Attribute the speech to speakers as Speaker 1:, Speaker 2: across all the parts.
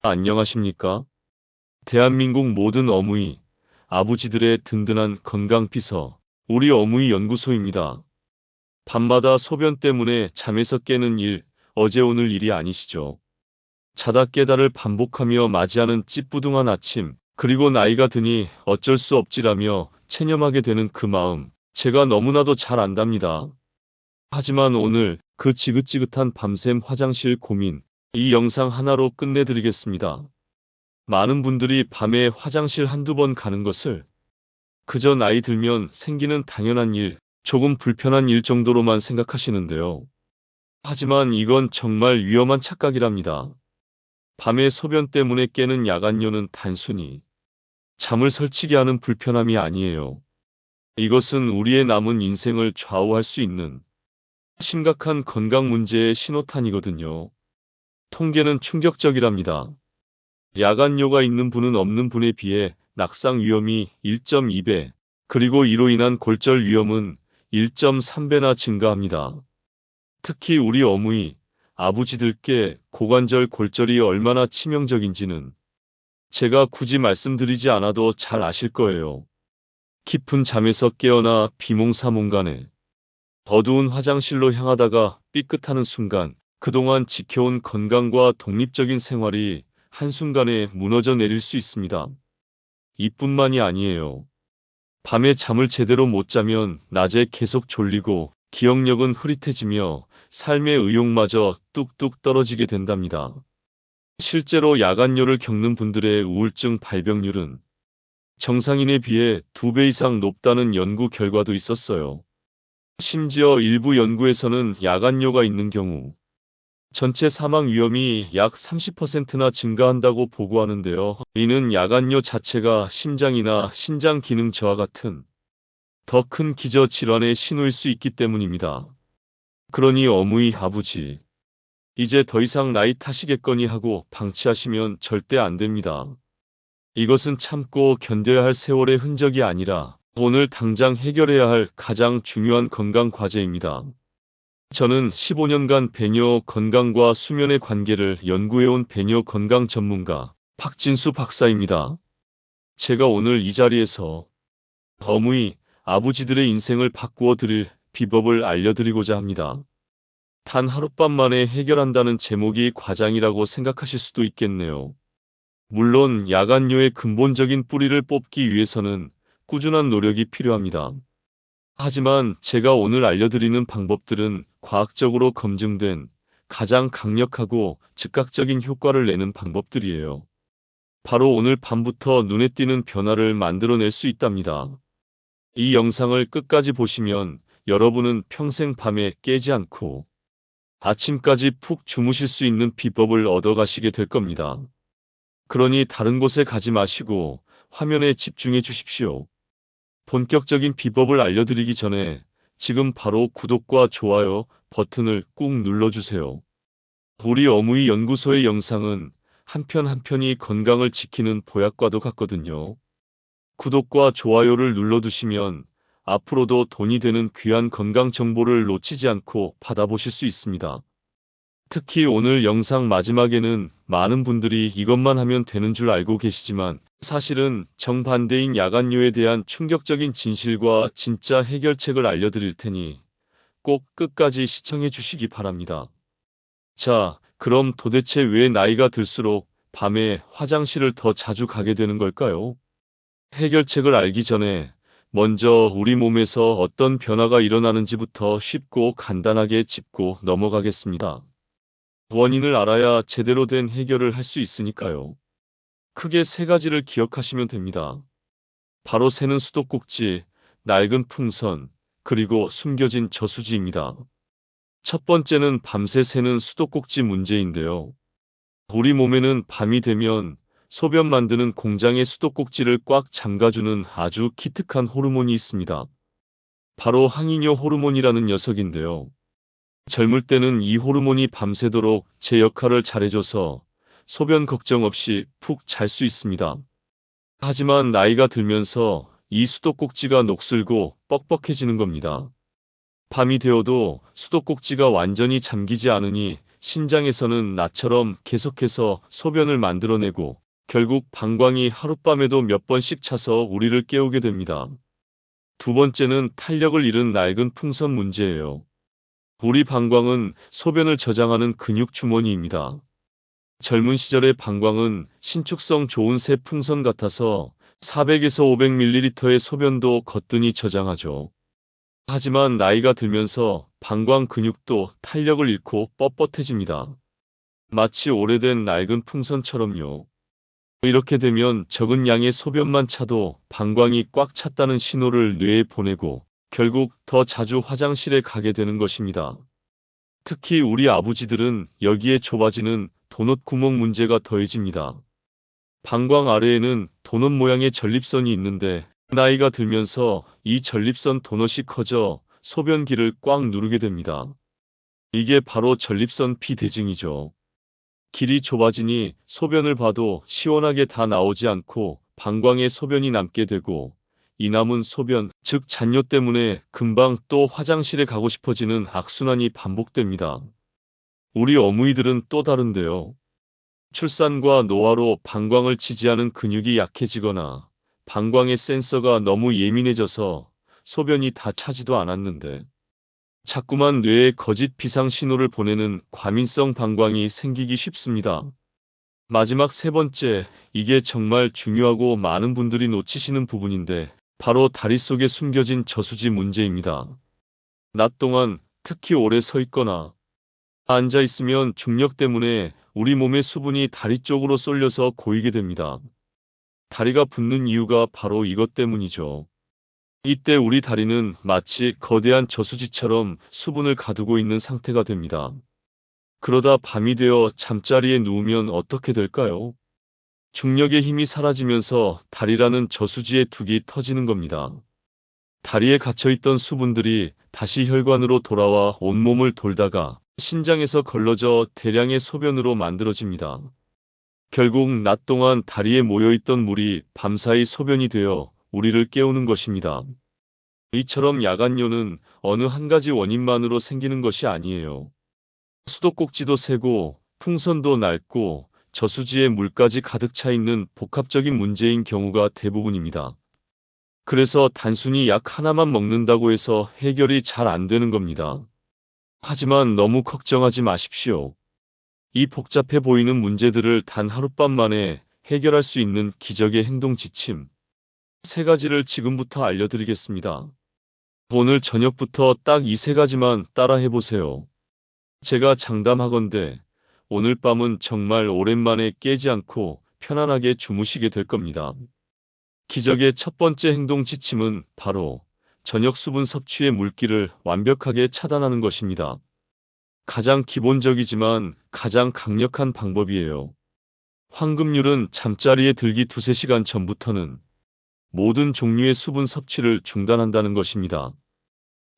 Speaker 1: 안녕하십니까? 대한민국 모든 어무이, 아버지들의 든든한 건강비서, 우리 어무이 연구소입니다. 밤마다 소변 때문에 잠에서 깨는 일, 어제 오늘 일이 아니시죠. 자다 깨다를 반복하며 맞이하는 찌뿌둥한 아침, 그리고 나이가 드니 어쩔 수 없지라며 체념하게 되는 그 마음, 제가 너무나도 잘 안답니다. 하지만 오늘 그 지긋지긋한 밤샘 화장실 고민, 이 영상 하나로 끝내드리겠습니다. 많은 분들이 밤에 화장실 한두 번 가는 것을 그저 나이 들면 생기는 당연한 일, 조금 불편한 일 정도로만 생각하시는데요. 하지만 이건 정말 위험한 착각이랍니다. 밤에 소변 때문에 깨는 야간뇨는 단순히 잠을 설치게 하는 불편함이 아니에요. 이것은 우리의 남은 인생을 좌우할 수 있는 심각한 건강 문제의 신호탄이거든요. 통계는 충격적이랍니다. 야간뇨가 있는 분은 없는 분에 비해 낙상 위험이 1.2배, 그리고 이로 인한 골절 위험은 1.3배나 증가합니다. 특히 우리 어머니, 아버지들께 고관절 골절이 얼마나 치명적인지는 제가 굳이 말씀드리지 않아도 잘 아실 거예요. 깊은 잠에서 깨어나 비몽사몽간에 어두운 화장실로 향하다가 삐끗하는 순간 그동안 지켜온 건강과 독립적인 생활이 한순간에 무너져 내릴 수 있습니다. 이뿐만이 아니에요. 밤에 잠을 제대로 못 자면 낮에 계속 졸리고 기억력은 흐릿해지며 삶의 의욕마저 뚝뚝 떨어지게 된답니다. 실제로 야간뇨를 겪는 분들의 우울증 발병률은 정상인에 비해 두배 이상 높다는 연구 결과도 있었어요. 심지어 일부 연구에서는 야간뇨가 있는 경우 전체 사망 위험이 약 30%나 증가한다고 보고하는데요. 이는 야간뇨 자체가 심장이나 신장 기능 저하 같은 더 큰 기저 질환의 신호일 수 있기 때문입니다. 그러니 어무이 아버지, 이제 더 이상 나이 타시겠거니 하고 방치하시면 절대 안 됩니다. 이것은 참고 견뎌야 할 세월의 흔적이 아니라 오늘 당장 해결해야 할 가장 중요한 건강 과제입니다. 저는 15년간 배뇨 건강과 수면의 관계를 연구해온 배뇨 건강 전문가 박진수 박사입니다. 제가 오늘 이 자리에서 어무이 아버지들의 인생을 바꾸어 드릴 비법을 알려드리고자 합니다. 단 하룻밤 만에 해결한다는 제목이 과장이라고 생각하실 수도 있겠네요. 물론 야간뇨의 근본적인 뿌리를 뽑기 위해서는 꾸준한 노력이 필요합니다. 하지만 제가 오늘 알려드리는 방법들은 과학적으로 검증된 가장 강력하고 즉각적인 효과를 내는 방법들이에요. 바로 오늘 밤부터 눈에 띄는 변화를 만들어낼 수 있답니다. 이 영상을 끝까지 보시면 여러분은 평생 밤에 깨지 않고 아침까지 푹 주무실 수 있는 비법을 얻어가시게 될 겁니다. 그러니 다른 곳에 가지 마시고 화면에 집중해 주십시오. 본격적인 비법을 알려드리기 전에 지금 바로 구독과 좋아요 버튼을 꾹 눌러주세요. 우리 어무이 연구소의 영상은 한편 한 편이 건강을 지키는 보약과도 같거든요. 구독과 좋아요를 눌러두시면 앞으로도 돈이 되는 귀한 건강 정보를 놓치지 않고 받아보실 수 있습니다. 특히 오늘 영상 마지막에는 많은 분들이 이것만 하면 되는 줄 알고 계시지만 사실은 정반대인 야간뇨에 대한 충격적인 진실과 진짜 해결책을 알려드릴 테니 꼭 끝까지 시청해 주시기 바랍니다. 자, 그럼 도대체 왜 나이가 들수록 밤에 화장실을 더 자주 가게 되는 걸까요? 해결책을 알기 전에 먼저 우리 몸에서 어떤 변화가 일어나는지부터 쉽고 간단하게 짚고 넘어가겠습니다. 원인을 알아야 제대로 된 해결을 할 수 있으니까요. 크게 세 가지를 기억하시면 됩니다. 바로 새는 수도꼭지, 낡은 풍선, 그리고 숨겨진 저수지입니다. 첫 번째는 밤새 새는 수도꼭지 문제인데요. 우리 몸에는 밤이 되면 소변 만드는 공장의 수도꼭지를 꽉 잠가주는 아주 기특한 호르몬이 있습니다. 바로 항이뇨 호르몬이라는 녀석인데요. 젊을 때는 이 호르몬이 밤새도록 제 역할을 잘해줘서 소변 걱정 없이 푹 잘 수 있습니다. 하지만 나이가 들면서 이 수도꼭지가 녹슬고 뻑뻑해지는 겁니다. 밤이 되어도 수도꼭지가 완전히 잠기지 않으니 신장에서는 나처럼 계속해서 소변을 만들어내고 결국 방광이 하룻밤에도 몇 번씩 차서 우리를 깨우게 됩니다. 두 번째는 탄력을 잃은 낡은 풍선 문제예요. 우리 방광은 소변을 저장하는 근육 주머니입니다. 젊은 시절의 방광은 신축성 좋은 새 풍선 같아서 400에서 500ml의 소변도 거뜬히 저장하죠. 하지만 나이가 들면서 방광 근육도 탄력을 잃고 뻣뻣해집니다. 마치 오래된 낡은 풍선처럼요. 이렇게 되면 적은 양의 소변만 차도 방광이 꽉 찼다는 신호를 뇌에 보내고 결국 더 자주 화장실에 가게 되는 것입니다. 특히 우리 아버지들은 여기에 좁아지는 도넛 구멍 문제가 더해집니다. 방광 아래에는 도넛 모양의 전립선이 있는데 나이가 들면서 이 전립선 도넛이 커져 소변기를 꽉 누르게 됩니다. 이게 바로 전립선 비대증이죠. 길이 좁아지니 소변을 봐도 시원하게 다 나오지 않고 방광에 소변이 남게 되고 이 남은 소변, 즉 잔뇨 때문에 금방 또 화장실에 가고 싶어지는 악순환이 반복됩니다. 우리 어머니들은 또 다른데요. 출산과 노화로 방광을 지지하는 근육이 약해지거나 방광의 센서가 너무 예민해져서 소변이 다 차지도 않았는데 자꾸만 뇌에 거짓 비상 신호를 보내는 과민성 방광이 생기기 쉽습니다. 마지막 세 번째, 이게 정말 중요하고 많은 분들이 놓치시는 부분인데 바로 다리 속에 숨겨진 저수지 문제입니다. 낮 동안 특히 오래 서 있거나 앉아 있으면 중력 때문에 우리 몸의 수분이 다리 쪽으로 쏠려서 고이게 됩니다. 다리가 붓는 이유가 바로 이것 때문이죠. 이때 우리 다리는 마치 거대한 저수지처럼 수분을 가두고 있는 상태가 됩니다. 그러다 밤이 되어 잠자리에 누우면 어떻게 될까요? 중력의 힘이 사라지면서 다리라는 저수지의 둑이 터지는 겁니다. 다리에 갇혀있던 수분들이 다시 혈관으로 돌아와 온몸을 돌다가 신장에서 걸러져 대량의 소변으로 만들어집니다. 결국 낮 동안 다리에 모여있던 물이 밤사이 소변이 되어 우리를 깨우는 것입니다. 이처럼 야간뇨는 어느 한 가지 원인만으로 생기는 것이 아니에요. 수도꼭지도 새고 풍선도 낡고 저수지에 물까지 가득 차 있는 복합적인 문제인 경우가 대부분입니다. 그래서 단순히 약 하나만 먹는다고 해서 해결이 잘 안 되는 겁니다. 하지만 너무 걱정하지 마십시오. 이 복잡해 보이는 문제들을 단 하룻밤 만에 해결할 수 있는 기적의 행동 지침. 세 가지를 지금부터 알려드리겠습니다. 오늘 저녁부터 딱 이 세 가지만 따라 해보세요. 제가 장담하건대 오늘 밤은 정말 오랜만에 깨지 않고 편안하게 주무시게 될 겁니다. 기적의 첫 번째 행동 지침은 바로 저녁 수분 섭취의 물기를 완벽하게 차단하는 것입니다. 가장 기본적이지만 가장 강력한 방법이에요. 황금률은 잠자리에 들기 두세 시간 전부터는 모든 종류의 수분 섭취를 중단한다는 것입니다.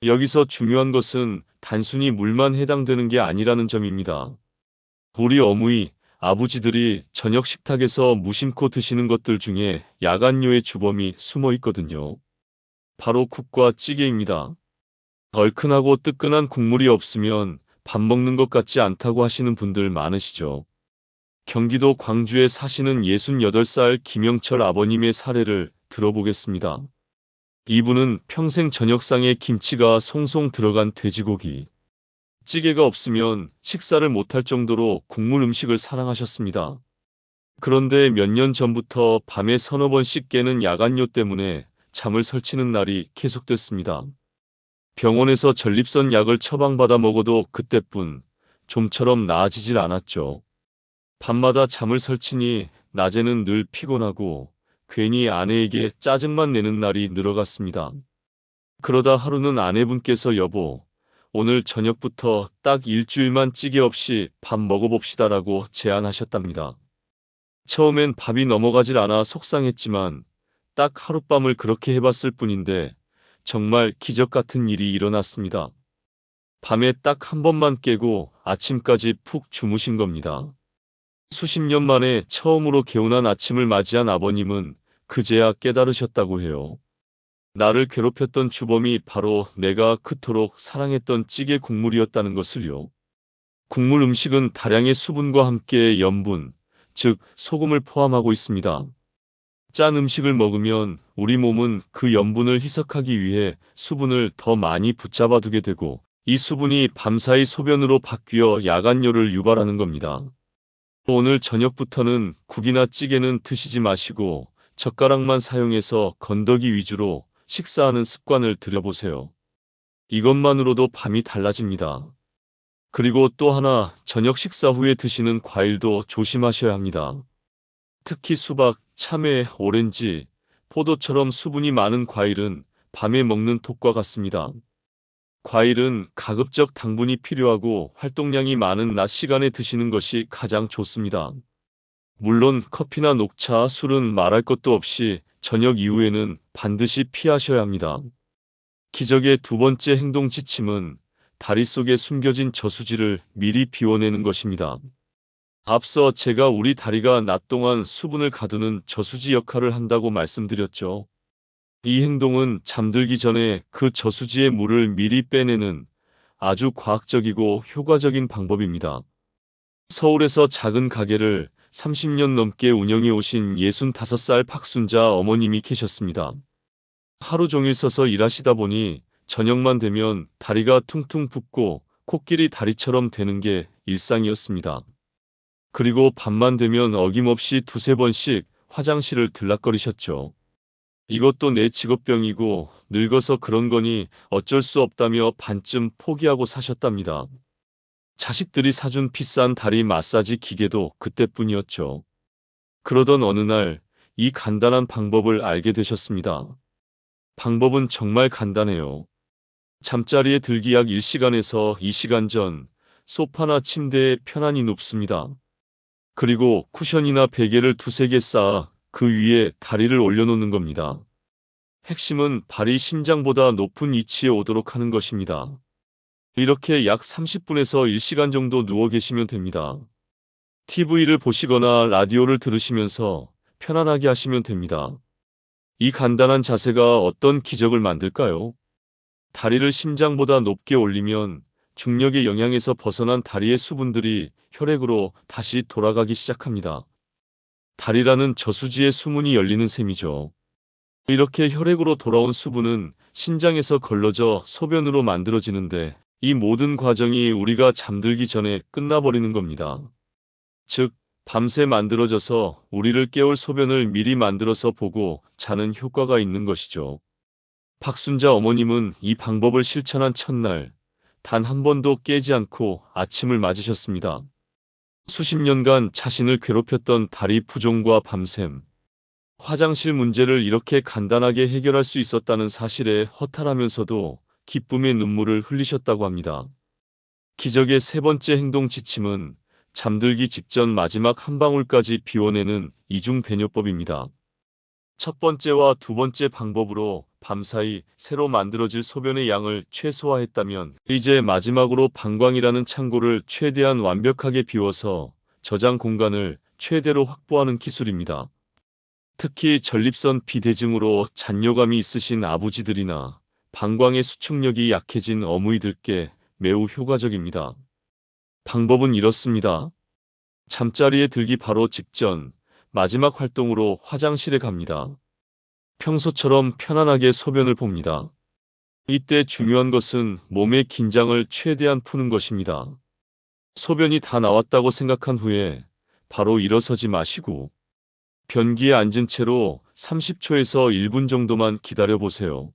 Speaker 1: 여기서 중요한 것은 단순히 물만 해당되는 게 아니라는 점입니다. 우리 어머니, 아버지들이 저녁 식탁에서 무심코 드시는 것들 중에 야간료의 주범이 숨어 있거든요. 바로 국과 찌개입니다. 얼큰하고 뜨끈한 국물이 없으면 밥 먹는 것 같지 않다고 하시는 분들 많으시죠. 경기도 광주에 사시는 68살 김영철 아버님의 사례를 들어보겠습니다. 이분은 평생 저녁상에 김치가 송송 들어간 돼지고기, 찌개가 없으면 식사를 못할 정도로 국물 음식을 사랑하셨습니다. 그런데 몇 년 전부터 밤에 서너 번씩 깨는 야간요 때문에 잠을 설치는 날이 계속됐습니다. 병원에서 전립선 약을 처방받아 먹어도 그때뿐 좀처럼 나아지질 않았죠. 밤마다 잠을 설치니 낮에는 늘 피곤하고 괜히 아내에게 짜증만 내는 날이 늘어갔습니다. 그러다 하루는 아내분께서 여보, 오늘 저녁부터 딱 일주일만 찌개 없이 밥 먹어봅시다라고 제안하셨답니다. 처음엔 밥이 넘어가질 않아 속상했지만 딱 하룻밤을 그렇게 해봤을 뿐인데 정말 기적 같은 일이 일어났습니다. 밤에 딱 한 번만 깨고 아침까지 푹 주무신 겁니다. 수십 년 만에 처음으로 개운한 아침을 맞이한 아버님은 그제야 깨달으셨다고 해요. 나를 괴롭혔던 주범이 바로 내가 그토록 사랑했던 찌개 국물이었다는 것을요. 국물 음식은 다량의 수분과 함께 염분, 즉 소금을 포함하고 있습니다. 짠 음식을 먹으면 우리 몸은 그 염분을 희석하기 위해 수분을 더 많이 붙잡아 두게 되고 이 수분이 밤사이 소변으로 바뀌어 야간뇨를 유발하는 겁니다. 오늘 저녁부터는 국이나 찌개는 드시지 마시고 젓가락만 사용해서 건더기 위주로 식사하는 습관을 들여보세요. 이것만으로도 밤이 달라집니다. 그리고 또 하나 저녁 식사 후에 드시는 과일도 조심하셔야 합니다. 특히 수박, 참외, 오렌지, 포도처럼 수분이 많은 과일은 밤에 먹는 톡과 같습니다. 과일은 가급적 당분이 필요하고 활동량이 많은 낮 시간에 드시는 것이 가장 좋습니다. 물론 커피나 녹차, 술은 말할 것도 없이 저녁 이후에는 반드시 피하셔야 합니다. 기적의 두 번째 행동 지침은 다리 속에 숨겨진 저수지를 미리 비워내는 것입니다. 앞서 제가 우리 다리가 낮 동안 수분을 가두는 저수지 역할을 한다고 말씀드렸죠. 이 행동은 잠들기 전에 그 저수지의 물을 미리 빼내는 아주 과학적이고 효과적인 방법입니다. 서울에서 작은 가게를 30년 넘게 운영해 오신 65살 박순자 어머님이 계셨습니다. 하루 종일 서서 일하시다 보니 저녁만 되면 다리가 퉁퉁 붓고 코끼리 다리처럼 되는 게 일상이었습니다. 그리고 밤만 되면 어김없이 두세 번씩 화장실을 들락거리셨죠. 이것도 내 직업병이고 늙어서 그런 거니 어쩔 수 없다며 반쯤 포기하고 사셨답니다. 자식들이 사준 비싼 다리 마사지 기계도 그때뿐이었죠. 그러던 어느 날 이 간단한 방법을 알게 되셨습니다. 방법은 정말 간단해요. 잠자리에 들기 약 1시간에서 2시간 전 소파나 침대에 편안히 눕습니다. 그리고 쿠션이나 베개를 두세 개 쌓아 그 위에 다리를 올려놓는 겁니다. 핵심은 발이 심장보다 높은 위치에 오도록 하는 것입니다. 이렇게 약 30분에서 1시간 정도 누워 계시면 됩니다. TV를 보시거나 라디오를 들으시면서 편안하게 하시면 됩니다. 이 간단한 자세가 어떤 기적을 만들까요? 다리를 심장보다 높게 올리면 중력의 영향에서 벗어난 다리의 수분들이 혈액으로 다시 돌아가기 시작합니다. 다리라는 저수지의 수문이 열리는 셈이죠. 이렇게 혈액으로 돌아온 수분은 신장에서 걸러져 소변으로 만들어지는데 이 모든 과정이 우리가 잠들기 전에 끝나버리는 겁니다. 즉, 밤새 만들어져서 우리를 깨울 소변을 미리 만들어서 보고 자는 효과가 있는 것이죠. 박순자 어머님은 이 방법을 실천한 첫날 단 한 번도 깨지 않고 아침을 맞으셨습니다. 수십 년간 자신을 괴롭혔던 다리 부종과 밤샘, 화장실 문제를 이렇게 간단하게 해결할 수 있었다는 사실에 허탈하면서도 기쁨의 눈물을 흘리셨다고 합니다. 기적의 세 번째 행동 지침은 잠들기 직전 마지막 한 방울까지 비워내는 이중 배뇨법입니다. 첫 번째와 두 번째 방법으로 밤사이 새로 만들어질 소변의 양을 최소화했다면 이제 마지막으로 방광이라는 창고를 최대한 완벽하게 비워서 저장 공간을 최대로 확보하는 기술입니다. 특히 전립선 비대증으로 잔뇨감이 있으신 아버지들이나 방광의 수축력이 약해진 어머니들께 매우 효과적입니다. 방법은 이렇습니다. 잠자리에 들기 바로 직전 마지막 활동으로 화장실에 갑니다. 평소처럼 편안하게 소변을 봅니다. 이때 중요한 것은 몸의 긴장을 최대한 푸는 것입니다. 소변이 다 나왔다고 생각한 후에 바로 일어서지 마시고 변기에 앉은 채로 30초에서 1분 정도만 기다려 보세요.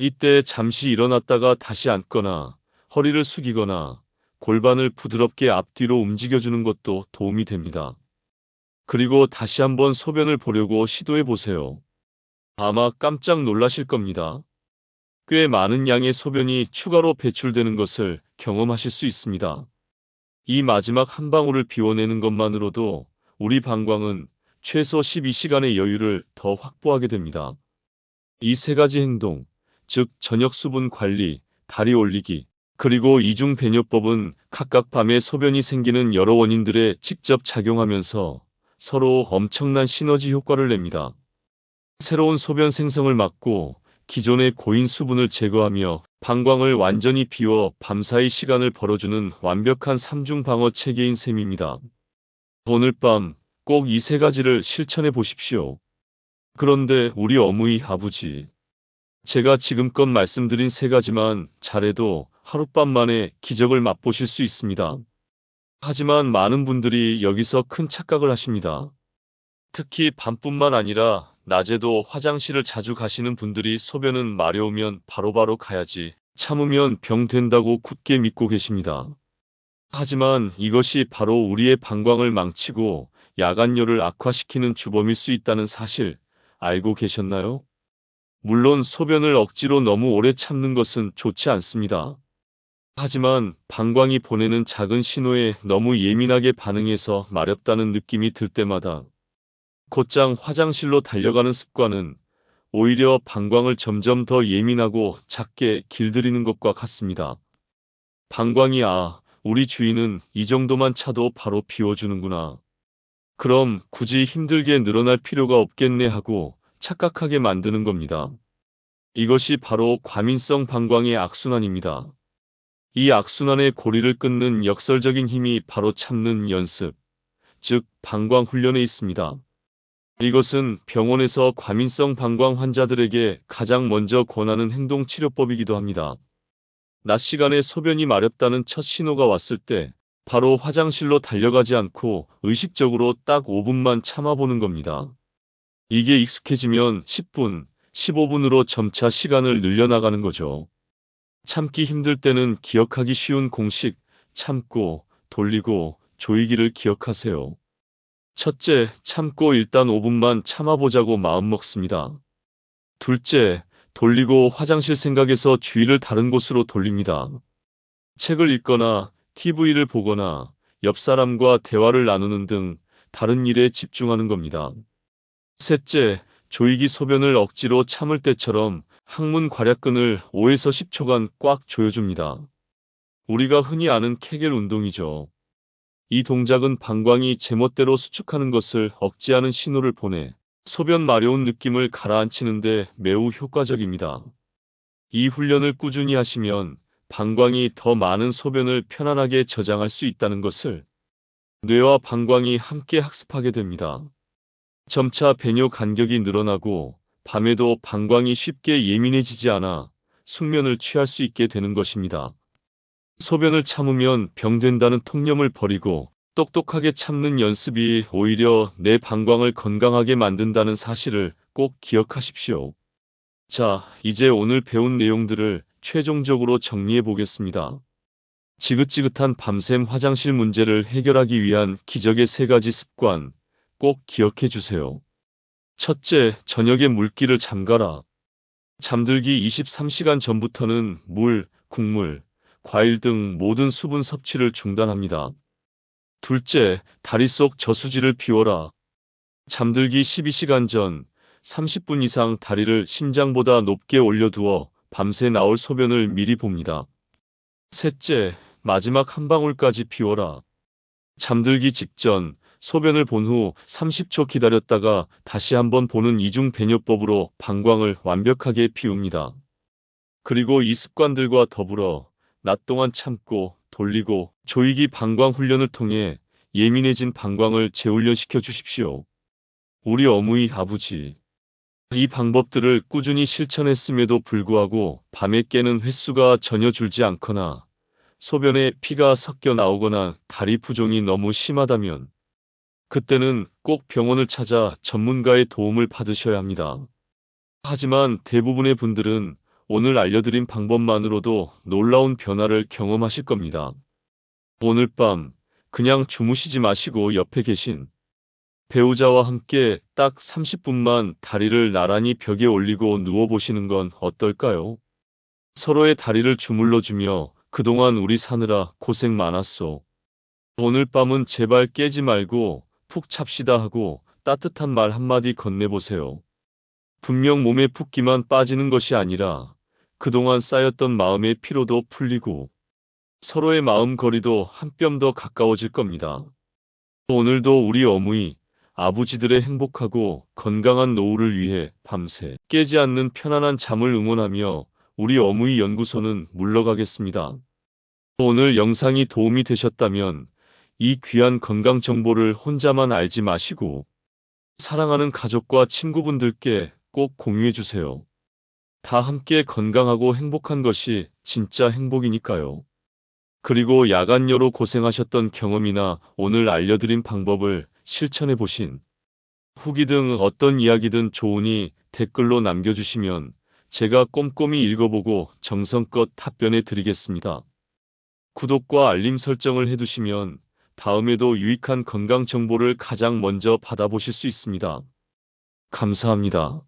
Speaker 1: 이때 잠시 일어났다가 다시 앉거나 허리를 숙이거나 골반을 부드럽게 앞뒤로 움직여주는 것도 도움이 됩니다. 그리고 다시 한번 소변을 보려고 시도해 보세요. 아마 깜짝 놀라실 겁니다. 꽤 많은 양의 소변이 추가로 배출되는 것을 경험하실 수 있습니다. 이 마지막 한 방울을 비워내는 것만으로도 우리 방광은 최소 12시간의 여유를 더 확보하게 됩니다. 이 세 가지 행동, 즉 저녁 수분 관리, 다리 올리기, 그리고 이중 배뇨법은 각각 밤에 소변이 생기는 여러 원인들에 직접 작용하면서 서로 엄청난 시너지 효과를 냅니다. 새로운 소변 생성을 막고 기존의 고인 수분을 제거하며 방광을 완전히 비워 밤사이 시간을 벌어주는 완벽한 삼중 방어 체계인 셈입니다. 오늘 밤 꼭 이 세 가지를 실천해 보십시오. 그런데 우리 어머니 아버지, 제가 지금껏 말씀드린 세 가지만 잘해도 하룻밤 만에 기적을 맛보실 수 있습니다. 하지만 많은 분들이 여기서 큰 착각을 하십니다. 특히 밤뿐만 아니라 낮에도 화장실을 자주 가시는 분들이 소변은 마려우면 바로바로 가야지 참으면 병 된다고 굳게 믿고 계십니다. 하지만 이것이 바로 우리의 방광을 망치고 야간열을 악화시키는 주범일 수 있다는 사실 알고 계셨나요? 물론 소변을 억지로 너무 오래 참는 것은 좋지 않습니다. 하지만 방광이 보내는 작은 신호에 너무 예민하게 반응해서 마렵다는 느낌이 들 때마다 곧장 화장실로 달려가는 습관은 오히려 방광을 점점 더 예민하고 작게 길들이는 것과 같습니다. 방광이 아, 우리 주인은 이 정도만 차도 바로 비워주는구나. 그럼 굳이 힘들게 늘어날 필요가 없겠네 하고 착각하게 만드는 겁니다. 이것이 바로 과민성 방광의 악순환입니다. 이 악순환의 고리를 끊는 역설적인 힘이 바로 참는 연습, 즉 방광 훈련에 있습니다. 이것은 병원에서 과민성 방광 환자들에게 가장 먼저 권하는 행동 치료법이기도 합니다. 낮 시간에 소변이 마렵다는 첫 신호가 왔을 때 바로 화장실로 달려가지 않고 의식적으로 딱 5분만 참아보는 겁니다. 이게 익숙해지면 10분, 15분으로 점차 시간을 늘려나가는 거죠. 참기 힘들 때는 기억하기 쉬운 공식, 참고, 돌리고, 조이기를 기억하세요. 첫째, 참고 일단 5분만 참아보자고 마음먹습니다. 둘째, 돌리고 화장실 생각에서 주의를 다른 곳으로 돌립니다. 책을 읽거나 TV를 보거나 옆 사람과 대화를 나누는 등 다른 일에 집중하는 겁니다. 셋째, 조이기 소변을 억지로 참을 때처럼 항문 괄약근을 5에서 10초간 꽉 조여줍니다. 우리가 흔히 아는 케겔 운동이죠. 이 동작은 방광이 제멋대로 수축하는 것을 억제하는 신호를 보내 소변 마려운 느낌을 가라앉히는데 매우 효과적입니다. 이 훈련을 꾸준히 하시면 방광이 더 많은 소변을 편안하게 저장할 수 있다는 것을 뇌와 방광이 함께 학습하게 됩니다. 점차 배뇨 간격이 늘어나고 밤에도 방광이 쉽게 예민해지지 않아 숙면을 취할 수 있게 되는 것입니다. 소변을 참으면 병된다는 통념을 버리고 똑똑하게 참는 연습이 오히려 내 방광을 건강하게 만든다는 사실을 꼭 기억하십시오. 자, 이제 오늘 배운 내용들을 최종적으로 정리해 보겠습니다. 지긋지긋한 밤샘 화장실 문제를 해결하기 위한 기적의 세 가지 습관 꼭 기억해 주세요. 첫째, 저녁에 물기를 잠가라. 잠들기 23시간 전부터는 물, 국물, 과일 등 모든 수분 섭취를 중단합니다. 둘째, 다리 속 저수지를 비워라. 잠들기 12시간 전 30분 이상 다리를 심장보다 높게 올려두어 밤새 나올 소변을 미리 봅니다. 셋째, 마지막 한 방울까지 비워라. 잠들기 직전 소변을 본 후 30초 기다렸다가 다시 한번 보는 이중 배뇨법으로 방광을 완벽하게 비웁니다. 그리고 이 습관들과 더불어 낮 동안 참고 돌리고 조이기 방광 훈련을 통해 예민해진 방광을 재훈련시켜 주십시오. 우리 어머니 아버지. 이 방법들을 꾸준히 실천했음에도 불구하고 밤에 깨는 횟수가 전혀 줄지 않거나 소변에 피가 섞여 나오거나 다리 부종이 너무 심하다면 그때는 꼭 병원을 찾아 전문가의 도움을 받으셔야 합니다. 하지만 대부분의 분들은 오늘 알려드린 방법만으로도 놀라운 변화를 경험하실 겁니다. 오늘 밤 그냥 주무시지 마시고 옆에 계신 배우자와 함께 딱 30분만 다리를 나란히 벽에 올리고 누워보시는 건 어떨까요? 서로의 다리를 주물러주며 그동안 우리 사느라 고생 많았소. 오늘 밤은 제발 깨지 말고 푹 찹시다 하고 따뜻한 말 한마디 건네보세요. 분명 몸에 붓기만 빠지는 것이 아니라 그동안 쌓였던 마음의 피로도 풀리고 서로의 마음 거리도 한 뼘 더 가까워질 겁니다. 오늘도 우리 어머니, 아버지들의 행복하고 건강한 노후를 위해 밤새 깨지 않는 편안한 잠을 응원하며 우리 어무이 연구소는 물러가겠습니다. 오늘 영상이 도움이 되셨다면 이 귀한 건강 정보를 혼자만 알지 마시고 사랑하는 가족과 친구분들께 꼭 공유해 주세요. 다 함께 건강하고 행복한 것이 진짜 행복이니까요. 그리고 야간여로 고생하셨던 경험이나 오늘 알려드린 방법을 실천해 보신 후기 등 어떤 이야기든 좋으니 댓글로 남겨주시면 제가 꼼꼼히 읽어보고 정성껏 답변해 드리겠습니다. 구독과 알림 설정을 해두시면 다음에도 유익한 건강 정보를 가장 먼저 받아보실 수 있습니다. 감사합니다.